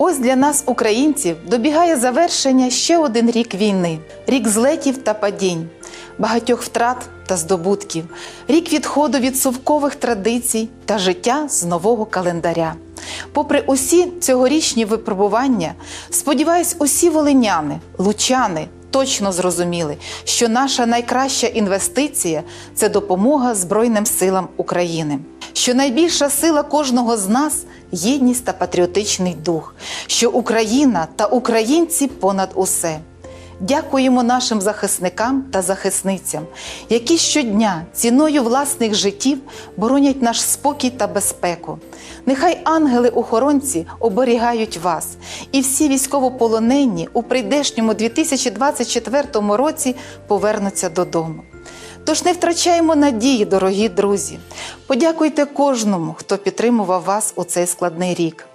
Ось для нас, українців, добігає завершення ще один рік війни, рік злетів та падінь, багатьох втрат та здобутків, рік відходу від совкових традицій та життя з нового календаря. Попри усі цьогорічні випробування, сподіваюсь, усі волиняни, лучани точно зрозуміли, що наша найкраща інвестиція це допомога Збройним силам України. Що найбільша сила кожного з нас єдність та патріотичний дух, що Україна та українці понад усе. Дякуємо нашим захисникам та захисницям, які щодня ціною власних життів боронять наш спокій та безпеку. Нехай ангели-охоронці оберігають вас, і всі військовополонені у прийдешньому 2024 році повернуться додому. Тож не втрачаємо надії, дорогі друзі. Подякуйте кожному, хто підтримував вас у цей складний рік.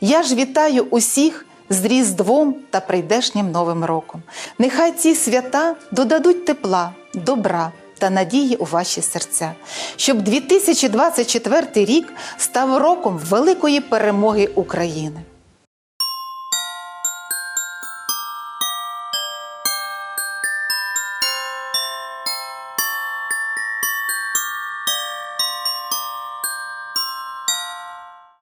Я ж вітаю усіх з Різдвом та прийдешнім Новим роком. Нехай ці свята додадуть тепла, добра та надії у ваші серця, щоб 2024 рік став роком великої перемоги України.